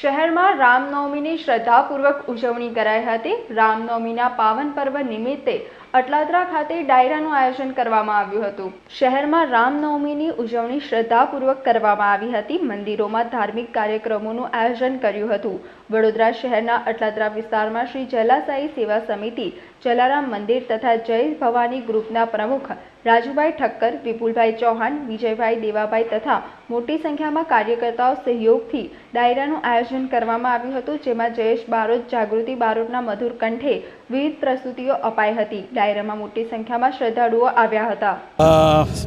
શહેરમાં રામનવમીની શ્રદ્ધાપૂર્વક ઉજવણી કરાઈ હતી. રામનવમીના પાવન પર્વ નિમિત્તે અટલાદરા ખાતે ડાયરાનું આયોજન કરવામાં આવ્યું હતું. શહેરમાં રામનવમીની ઉજવણી શ્રદ્ધાપૂર્વક કરવામાં આવી હતી. મંદિરોમાં ધાર્મિક કાર્યક્રમોનું આયોજન કર્યું હતું. વડોદરા શહેરના અટલાદરા વિસ્તારમાં શ્રી જલાસાઈ સેવા સમિતિ, જલારામ મંદિર તથા જય ભવાની ગ્રુપના પ્રમુખ રાજુભાઈ ઠક્કર, વિપુલભાઈ ચૌહાણ, વિજયભાઈ દેવાભાઈ તથા મોટી સંખ્યામાં કાર્યકર્તાઓ સહયોગથી ડાયરાનું આયોજન કરવામાં આવ્યું હતું, જેમાં જયેશ બારોટ, જાગૃતિ બારોટના મધુર કંઠે વિવિધ પ્રસ્તુતિઓ અપાઈ હતી. ડાયરામાં મોટી સંખ્યામાં શ્રદ્ધાળુઓ આવ્યા હતા.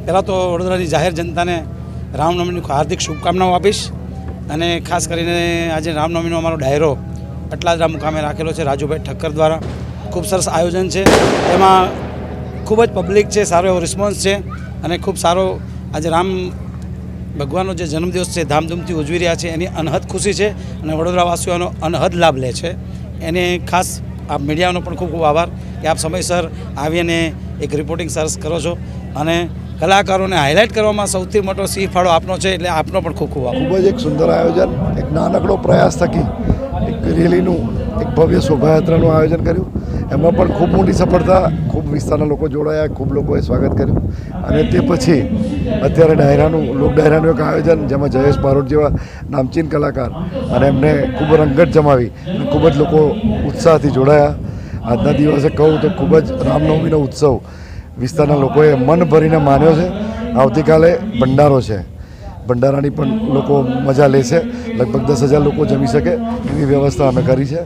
પહેલાં તો વડોદરાની જાહેર જનતાને રામનવમીની હાર્દિક શુભકામનાઓ આપીશ અને ખાસ કરીને આજે રામનવમીનો અમારો ડાયરો અટલાદરા મુકામે રાખેલો છે રાજુભાઈ ઠક્કર દ્વારા. ખૂબ સરસ આયોજન છે. એમાં ખૂબ જ પબ્લિક છે, સારો એવો રિસ્પોન્સ છે અને ખૂબ સારો આજે રામ ભગવાનનો જે જન્મદિવસ છે, ધામધૂમથી ઉજવી રહ્યા છે, એની અનહદ ખુશી છે અને વડોદરાવાસીઓનો અનહદ લાભ લે છે. એને ખાસ આ મીડિયાનો પણ ખૂબ ખૂબ આભાર. કે આપ સમયસર આવીને એક રિપોર્ટિંગ સરસ કરો છો. અને કલાકારોને હાઇલાઇટ કરવામાં સૌથી મોટો સી ફાળો આપનો છે એટલે આપનો પણ ખૂબ ખૂબ ખૂબ જ એક સુંદર આયોજન, એક નાનકડો પ્રયાસ થકી એક રેલીનું, એક ભવ્ય શોભાયાત્રાનું આયોજન કર્યું. એમાં પણ ખૂબ મોટી સફળતા, ખૂબ વિસ્તારના લોકો જોડાયા, ખૂબ લોકોએ સ્વાગત કર્યું. અને તે પછી અત્યારે ડાયરાનું, લોક ડાયરાનું એક આયોજન, જેમાં જયેશ બારોટ જેવા નામચીન કલાકાર અને એમને ખૂબ રંગત જમાવી અને ખૂબ જ લોકો ઉત્સાહથી જોડાયા. આજના દિવસે કહું તો ખૂબ જ રામનવમીનો ઉત્સવ. વિસ્તારના લોકોએ મન ભરીને માન્યો છે. આવતીકાલે ભંડારો છે. ભંડારાની પણ લોકો મજા લેશે. લગભગ દસ હજાર લોકો જમી શકે એવી વ્યવસ્થા અમે કરી છે.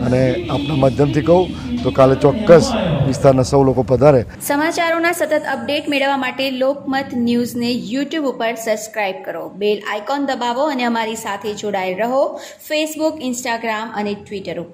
અને આપના માધ્યમથી કહું તો કાલે ચોક્કસ વિસ્તારના સૌ લોકો પધારે. સમાચારોના સતત અપડેટ મેળવવા માટે લોકમત ન્યૂઝને યુટ્યુબ ઉપર સબસ્ક્રાઇબ કરો. બેલ આઇકોન દબાવો અને અમારી સાથે જોડાયેલ રહો. ફેસબુક ઇન્સ્ટાગ્રામ અને ટ્વિટર ઉપર.